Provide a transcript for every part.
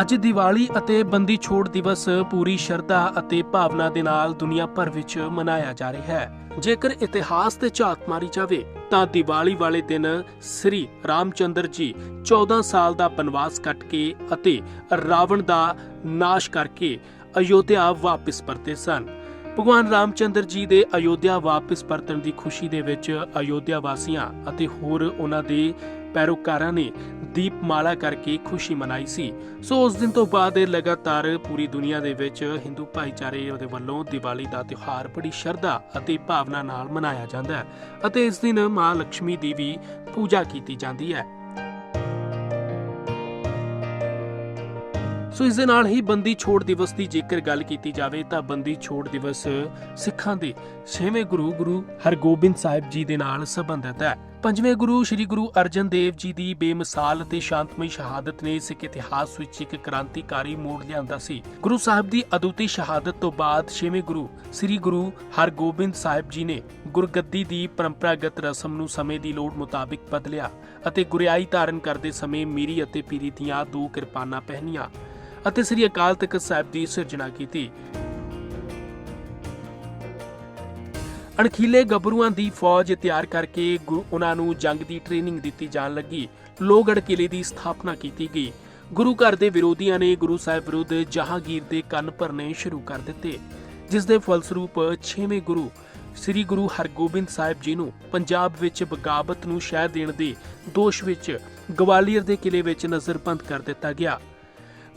ਅੱਜ ਦੀਵਾਲੀ ਅਤੇ ਬੰਦੀ ਛੋੜ ਦਿਵਸ ਪੂਰੀ ਸ਼ਰਧਾ ਅਤੇ ਭਾਵਨਾ ਦੇ ਨਾਲ ਦੁਨੀਆ ਭਰ ਵਿੱਚ ਮਨਾਇਆ ਜਾ ਰਿਹਾ ਹੈ। ਜੇਕਰ ਇਤਿਹਾਸ ਤੇ ਝਾਤ ਮਾਰੀ ਜਾਵੇ, ਤਾਂ ਦੀਵਾਲੀ ਵਾਲੇ ਦਿਨ ਸ੍ਰੀ ਰਾਮਚੰਦਰ ਜੀ 14 ਸਾਲ ਦਾ ਬਨਵਾਸ ਕੱਟ ਕੇ ਅਤੇ ਰਾਵਣ ਦਾ ਨਾਸ਼ ਕਰਕੇ ਅਯੋਧਿਆ ਵਾਪਸ ਪਰਤੇ ਸਨ। ਭਗਵਾਨ ਰਾਮਚੰਦਰ ਜੀ ਦੇ ਅਯੋਧਿਆ ਵਾਪਸ ਪਰਤਣ ਦੀ ਖੁਸ਼ੀ ਦੇ ਵਿੱਚ ਅਯੋਧਿਆ ਵਾਸੀਆਂ ਅਤੇ ਹੋਰ ਉਹਨਾਂ ਦੇ ਪੈਰੋਕਾਰਾਂ ਨੇ ਦੀਪਮਾਲਾ ਕਰਕੇ ਖੁਸ਼ੀ ਮਨਾਈ ਸੀ। ਸੋ ਉਸ ਦਿਨ ਤੋਂ ਬਾਅਦ ਇਹ ਲਗਾਤਾਰ ਪੂਰੀ ਦੁਨੀਆ ਦੇ ਵਿੱਚ ਹਿੰਦੂ ਭਾਈਚਾਰੇ ਦੇ ਵੱਲੋਂ ਦੀਵਾਲੀ ਦਾ ਤਿਉਹਾਰ ਬੜੀ ਸ਼ਰਧਾ ਅਤੇ ਭਾਵਨਾ ਨਾਲ ਮਨਾਇਆ ਜਾਂਦਾ ਹੈ ਅਤੇ ਇਸ ਦਿਨ ਮਾਂ ਲక్ష్ਮੀ ਦੀ ਵੀ ਪੂਜਾ ਕੀਤੀ ਜਾਂਦੀ ਹੈ। ਸੋ ਇਸ ਦੇ ਨਾਲ ਹੀ ਬੰਦੀ ਛੋੜ ਦਿਵਸ ਦੀ ਜੇਕਰ ਗੱਲ ਕੀਤੀ ਜਾਵੇ ਤਾਂ ਬੰਦੀ ਛੋੜ ਦਿਵਸ ਸਿੱਖਾਂ ਦੇ ਛੇਵੇਂ ਗੁਰੂ ਗੁਰੂ ਹਰਗੋਬਿੰਦ ਸਾਹਿਬ ਜੀ ਦੇ ਨਾਲ ਸੰਬੰਧਿਤ ਹੈ। ਪੰਜਵੇਂ ਗੁਰੂ ਸ੍ਰੀ ਗੁਰੂ ਅਰਜਨ ਦੇਵ ਜੀ ਦੀ ਬੇਮਿਸਾਲ ਅਤੇ ਸ਼ਾਂਤਮਈ ਸ਼ਹਾਦਤ ਨੇ ਸਿੱਖ ਇਤਿਹਾਸ ਵਿੱਚ ਇੱਕ ਕ੍ਰਾਂਤੀਕਾਰੀ ਮੋੜ ਲਿਆਂਦਾ ਸੀ। ਗੁਰੂ ਸਾਹਿਬ ਦੀ ਅਦੁੱਤੀ ਸ਼ਹਾਦਤ ਤੋਂ ਬਾਅਦ ਛੇਵੇਂ ਗੁਰੂ ਸ੍ਰੀ ਗੁਰੂ ਹਰਗੋਬਿੰਦ ਸਾਹਿਬ ਜੀ ਨੇ ਗੁਰਗੱਦੀ ਦੀ ਪਰੰਪਰਾਗਤ ਰਸਮ ਨੂੰ ਸਮੇਂ ਦੀ ਲੋੜ ਮੁਤਾਬਿਕ ਬਦਲਿਆ ਅਤੇ ਗੁਰਿਆਈ ਧਾਰਨ ਕਰਦੇ ਸਮੇਂ ਮੀਰੀ ਅਤੇ ਪੀਰੀ ਦੀਆਂ ਦੋ ਕਿਰਪਾਨਾਂ ਪਹਿਨੀਆਂ। ਅਤੇ ਸ੍ਰੀ ਅਕਾਲ ਤਖਤ ਸਾਹਿਬ ਦੀ ਸਿਰਜਣਾ ਕੀਤੀ। ਅਣਖੀਲੇ ਗੱਭਰੂਆਂ ਦੀ ਫੌਜ ਤਿਆਰ ਕਰਕੇ ਗੁਰੂ ਉਹਨਾਂ ਨੂੰ ਜੰਗ ਦੀ ਟ੍ਰੇਨਿੰਗ ਦਿੱਤੀ ਜਾਣ ਲੱਗੀ। ਲੋਹਗੜ੍ਹ ਕਿਲੇ ਦੀ ਸਥਾਪਨਾ ਕੀਤੀ ਗਈ। ਗੁਰੂ ਘਰ ਦੇ ਵਿਰੋਧੀਆਂ ਨੇ ਗੁਰੂ ਸਾਹਿਬ ਵਿਰੁੱਧ ਜਹਾਂਗੀਰ ਦੇ ਕੰਨ ਭਰਨੇ ਸ਼ੁਰੂ ਕਰ ਦਿੱਤੇ। ਜਿਸ ਦੇ ਫਲਸਰੂਪ 6ਵੇਂ ਗੁਰੂ ਸ੍ਰੀ ਗੁਰੂ ਹਰਗੋਬਿੰਦ ਸਾਹਿਬ ਜੀ ਨੂੰ ਪੰਜਾਬ ਵਿੱਚ ਬਗਾਵਤ ਨੂੰ ਸ਼ਹਿ ਦੇਣ ਦੇ ਦੋਸ਼ ਵਿੱਚ ਗਵਾਲੀਅਰ ਦੇ ਕਿਲੇ ਵਿੱਚ ਨਜ਼ਰਬੰਦ ਕਰ ਦਿੱਤਾ ਗਿਆ।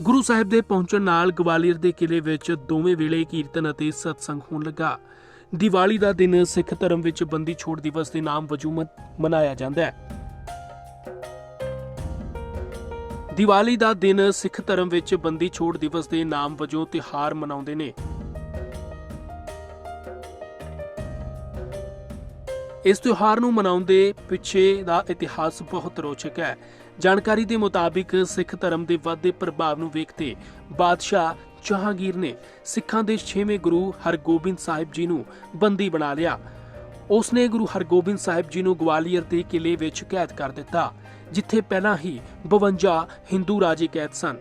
ਗੁਰੂ ਸਾਹਿਬ ਦੇ ਪਹੁੰਚਣ ਨਾਲ ਗਵਾਲੀਅਰ ਦੇ ਕਿਲੇ ਵਿੱਚ ਦੋਵੇਂ ਵੇਲੇ ਕੀਰਤਨ ਅਤੇ ਸਤਸੰਗ ਹੋਣ ਲੱਗਾ। ਦੀਵਾਲੀ ਦਾ ਦਿਨ ਸਿੱਖ ਧਰਮ ਵਿੱਚ ਬੰਦੀ ਛੋੜ ਦਿਵਸ ਦੇ ਨਾਮ ਵਜੋਂ ਮਨਾਇਆ ਜਾਂਦਾ ਹੈ। ਦੀਵਾਲੀ ਦਾ ਦਿਨ ਸਿੱਖ ਧਰਮ ਵਿੱਚ ਬੰਦੀ ਛੋੜ ਦਿਵਸ ਦੇ ਨਾਮ ਵਜੋਂ ਤਿਉਹਾਰ ਮਨਾਉਂਦੇ ਨੇ। ਇਸ ਤਿਉਹਾਰ ਨੂੰ ਮਨਾਉਣ ਦੇ ਪਿੱਛੇ ਦਾ ਇਤਿਹਾਸ ਬਹੁਤ ਰੋਚਕ ਹੈ। ਜਾਣਕਾਰੀ ਦੇ ਮੁਤਾਬਿਕ ਸਿੱਖ ਧਰਮ ਦੇ ਵੱਧਦੇ ਪ੍ਰਭਾਵ ਨੂੰ ਵੇਖਦੇ ਬਾਦਸ਼ਾਹ ਜਹਾਂਗੀਰ ਨੇ ਸਿੱਖਾਂ ਦੇ 6ਵੇਂ ਗੁਰੂ ਹਰਗੋਬਿੰਦ ਸਾਹਿਬ ਜੀ ਨੂੰ ਬੰਦੀ ਬਣਾ ਲਿਆ। ਉਸ ਨੇ ਗੁਰੂ ਹਰਗੋਬਿੰਦ ਸਾਹਿਬ ਜੀ ਨੂੰ ਗਵਾਲੀਅਰ ਦੇ ਕਿਲੇ ਵਿੱਚ ਕੈਦ ਕਰ ਦਿੱਤਾ, ਜਿੱਥੇ ਪਹਿਲਾਂ ਹੀ 52 ਹਿੰਦੂ ਰਾਜੇ ਕੈਦ ਸਨ।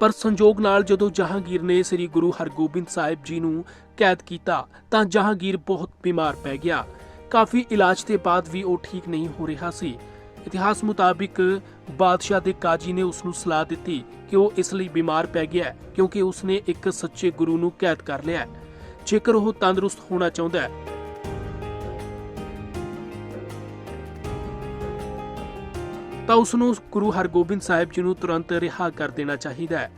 ਪਰ ਸੰਜੋਗ ਨਾਲ ਜਦੋਂ ਜਹਾਂਗੀਰ ਨੇ ਸ੍ਰੀ ਗੁਰੂ ਹਰਗੋਬਿੰਦ ਸਾਹਿਬ ਜੀ ਨੂੰ ਕੈਦ ਕੀਤਾ ਤਾਂ ਜਹਾਂਗੀਰ ਬਹੁਤ ਬਿਮਾਰ ਪੈ ਗਿਆ। ਕਾਫੀ ਇਲਾਜ ਦੇ ਬਾਅਦ ਵੀ ਉਹ ਠੀਕ ਨਹੀਂ ਹੋ ਰਿਹਾ ਸੀ। ਇਤਿਹਾਸ ਮੁਤਾਬਿਕ ਬਾਦਸ਼ਾਹ ਦੇ ਕਾਜੀ ਨੇ ਉਸ ਨੂੰ ਸਲਾਹ ਦਿੱਤੀ ਕਿ ਉਹ ਇਸ ਲਈ ਬਿਮਾਰ ਪੈ ਗਿਆ ਕਿਉਂਕਿ ਉਸ ਨੇ ਇੱਕ ਸੱਚੇ ਗੁਰੂ ਨੂੰ ਕੈਦ ਕਰ ਲਿਆ ਜੇਕਰ ਉਹ ਤੰਦਰੁਸਤ ਹੋਣਾ ਚਾਹੁੰਦਾ ਹੈ। ਤਾਂ ਉਸ ਨੂੰ ਗੁਰੂ ਹਰਗੋਬਿੰਦ ਸਾਹਿਬ ਜੀ ਨੂੰ ਤੁਰੰਤ ਰਿਹਾ ਕਰ ਦੇਣਾ ਚਾਹੀਦਾ ਹੈ।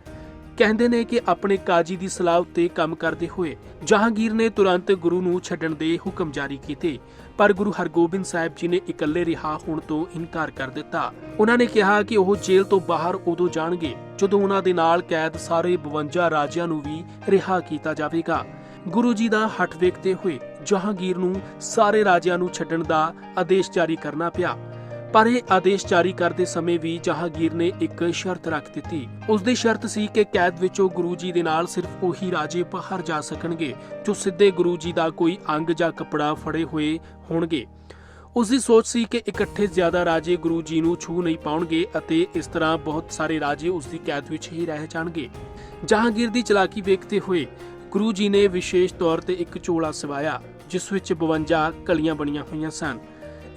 ਕਹਿੰਦੇ ਨੇ ਕਿ ਆਪਣੇ ਕਾਜੀ ਦੀ ਸਲਾਹ ਉੱਤੇ ਕੰਮ ਕਰਦੇ ਹੋਏ ਜਹਾਂਗੀਰ ਨੇ ਤੁਰੰਤ ਗੁਰੂ ਨੂੰ ਛੱਡਣ ਦੇ ਹੁਕਮ ਜਾਰੀ ਕੀਤੇ। ਪਰ ਗੁਰੂ ਹਰਗੋਬਿੰਦ ਸਾਹਿਬ ਜੀ ਨੇ ਇਕੱਲੇ ਰਿਹਾ ਹੋਣ ਤੋਂ ਇਨਕਾਰ ਕਰ ਦਿੱਤਾ। ਉਹਨਾਂ ਨੇ ਕਿਹਾ ਕਿ ਉਹ ਜੇਲ੍ਹ ਤੋਂ ਬਾਹਰ ਉਦੋਂ ਜਾਣਗੇ ਜਦੋਂ ਉਹਨਾਂ ਦੇ ਨਾਲ ਕੈਦ ਸਾਰੇ 52 ਰਾਜਿਆਂ ਨੂੰ ਵੀ ਰਿਹਾ ਕੀਤਾ ਜਾਵੇਗਾ। ਗੁਰੂ ਜੀ ਦਾ ਹੱਠ ਵੇਖਦੇ ਹੋਏ ਜਹਾਂਗੀਰ ਨੂੰ ਸਾਰੇ ਰਾਜਿਆਂ ਨੂੰ ਛੱਡਣ ਦਾ ਆਦੇਸ਼ ਜਾਰੀ ਕਰਨਾ ਪਿਆ। ਪਰ ਇਹ ਆਦੇਸ਼ ਜਾਰੀ ਕਰਦੇ ਸਮੇਂ ਵੀ ਜਹਾਂਗੀਰ ਨੇ ਇੱਕ ਸ਼ਰਤ ਰੱਖ ਦਿੱਤੀ। ਉਸ ਦੀ ਸ਼ਰਤ ਸੀ ਕਿ ਕੈਦ ਵਿੱਚੋਂ ਗੁਰੂ ਜੀ ਦੇ ਨਾਲ ਸਿਰਫ ਉਹੀ ਰਾਜੇ ਬਾਹਰ ਜਾ ਸਕਣਗੇ, ਜੋ ਸਿੱਧੇ ਗੁਰੂ ਜੀ ਦਾ ਕੋਈ ਅੰਗ ਜਾਂ ਕਪੜਾ ਫੜੇ ਹੋਏ ਹੋਣਗੇ। ਉਸ ਦੀ ਸੋਚ ਸੀ ਕਿ ਇਕੱਠੇ ਜ਼ਿਆਦਾ ਰਾਜੇ ਗੁਰੂ ਜੀ ਨੂੰ ਛੂ ਨਹੀਂ ਪਾਉਣਗੇ ਅਤੇ ਇਸ ਤਰ੍ਹਾਂ ਬਹੁਤ ਸਾਰੇ ਰਾਜੇ ਉਸ ਦੀ ਕੈਦ ਵਿੱਚ ਹੀ ਰਹਿ ਜਾਣਗੇ। ਜਹਾਂਗੀਰ ਦੀ ਚਲਾਕੀ ਵੇਖਦੇ ਹੋਏ ਗੁਰੂ ਜੀ ਨੇ ਵਿਸ਼ੇਸ਼ ਤੌਰ ਤੇ ਇੱਕ ਝੋਲਾ ਸਵਾਇਆ, ਜਿਸ ਵਿੱਚ 52 ਕਲੀਆਂ ਬਣੀਆਂ ਹੋਈਆਂ ਸਨ।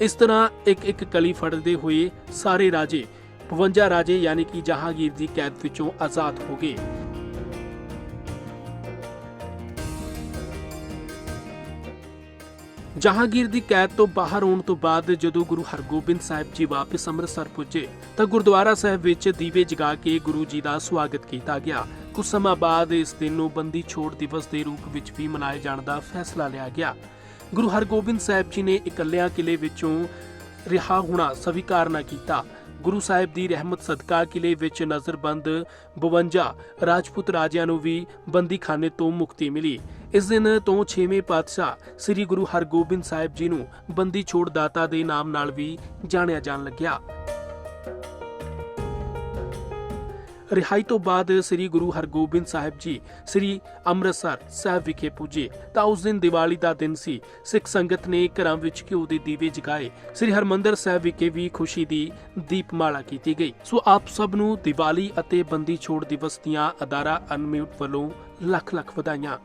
ਇਸ ਤਰ੍ਹਾਂ ਇੱਕ ਇੱਕ ਕਲੀ ਫੜਦੇ ਹੋਏ ਸਾਰੇ ਰਾਜੇ 52 ਰਾਜੇ ਯਾਨੀ ਕਿ ਜਹਾਂਗੀਰ ਦੀ ਕੈਦ ਵਿੱਚੋਂ ਆਜ਼ਾਦ ਹੋ ਗਏ। ਜਹਾਂਗੀਰ ਦੀ ਕੈਦ ਤੋਂ ਬਾਹਰ ਆਉਣ ਤੋਂ ਬਾਅਦ ਜਦੋਂ ਗੁਰੂ ਹਰਗੋਬਿੰਦ ਸਾਹਿਬ ਜੀ ਵਾਪਸ ਅੰਮ੍ਰਿਤਸਰ ਪੁੱਜੇ, ਤਾਂ ਗੁਰਦੁਆਰਾ ਸਾਹਿਬ ਵਿੱਚ ਦੀਵੇ ਜਗਾ ਕੇ ਗੁਰੂ ਜੀ ਦਾ ਸਵਾਗਤ ਕੀਤਾ ਗਿਆ। ਕੁਝ ਸਮਾਂ ਬਾਅਦ ਇਸ ਦਿਨ ਨੂੰ ਬੰਦੀ ਛੋੜ ਦਿਵਸ ਦੇ ਰੂਪ ਵਿੱਚ ਵੀ ਮਨਾਏ ਜਾਣ ਦਾ ਫੈਸਲਾ ਲਿਆ ਗਿਆ। ਗੁਰੂ ਹਰਗੋਬਿੰਦ ਸਾਹਿਬ ਜੀ ਨੇ ਇਕੱਲਿਆਂ ਕਿਲੇ ਵਿੱਚੋਂ ਰਿਹਾ ਹੋਣਾ ਸਵੀਕਾਰ ਨਾ ਕੀਤਾ। ਗੁਰੂ ਸਾਹਿਬ ਦੀ ਰਹਿਮਤ ਸਦਕਾ ਕਿਲੇ ਵਿੱਚ ਨਜ਼ਰਬੰਦ 52 ਰਾਜਪੂਤ ਰਾਜਿਆਂ ਨੂੰ ਵੀ ਬੰਦੀਖਾਨੇ ਤੋਂ ਮੁਕਤੀ ਮਿਲੀ। ਇਸ ਦਿਨ ਤੋਂ 6ਵੇਂ ਪਾਤਸ਼ਾਹ ਸ੍ਰੀ ਗੁਰੂ ਹਰਗੋਬਿੰਦ ਸਾਹਿਬ ਜੀ ਨੂੰ ਬੰਦੀ ਛੋੜ ਦਾਤਾ ਦੇ ਨਾਮ ਨਾਲ ਵੀ ਜਾਣਿਆ ਜਾਣ ਲੱਗਿਆ। ਰਿਹਾਈ ਤੋਂ ਬਾਅਦ ਸ੍ਰੀ ਗੁਰੂ ਹਰਗੋਬਿੰਦ ਸਾਹਿਬ ਜੀ, ਸ੍ਰੀ ਅੰਮ੍ਰਿਤਸਰ ਸਾਹਿਬ ਵਿਖੇ ਪੁੱਜੇ। ਤਾਂ ਉਸ ਦਿਨ ਦੀਵਾਲੀ ਦਾ ਦਿਨ ਸੀ। ਸਿੱਖ ਸੰਗਤ ਨੇ ਘਰਾਂ ਵਿੱਚ ਘਿਓ ਦੇ ਦੀਵੇ ਜਗਾਏ। ਸ੍ਰੀ ਹਰਮੰਦਰ ਸਾਹਿਬ ਵਿਖੇ ਵੀ ਖੁਸ਼ੀ ਦੀ ਦੀਪਮਾਲਾ ਕੀਤੀ ਗਈ। ਸੋ ਆਪ ਸਭ ਨੂੰ ਦੀਵਾਲੀ ਅਤੇ ਬੰਦੀ ਛੋੜ ਦਿਵਸ ਦੀਆਂ ਅਦਾਰਾ ਅਨਮਿਊਟ ਵੱਲੋਂ ਲੱਖ ਲੱਖ ਵਧਾਈਆਂ।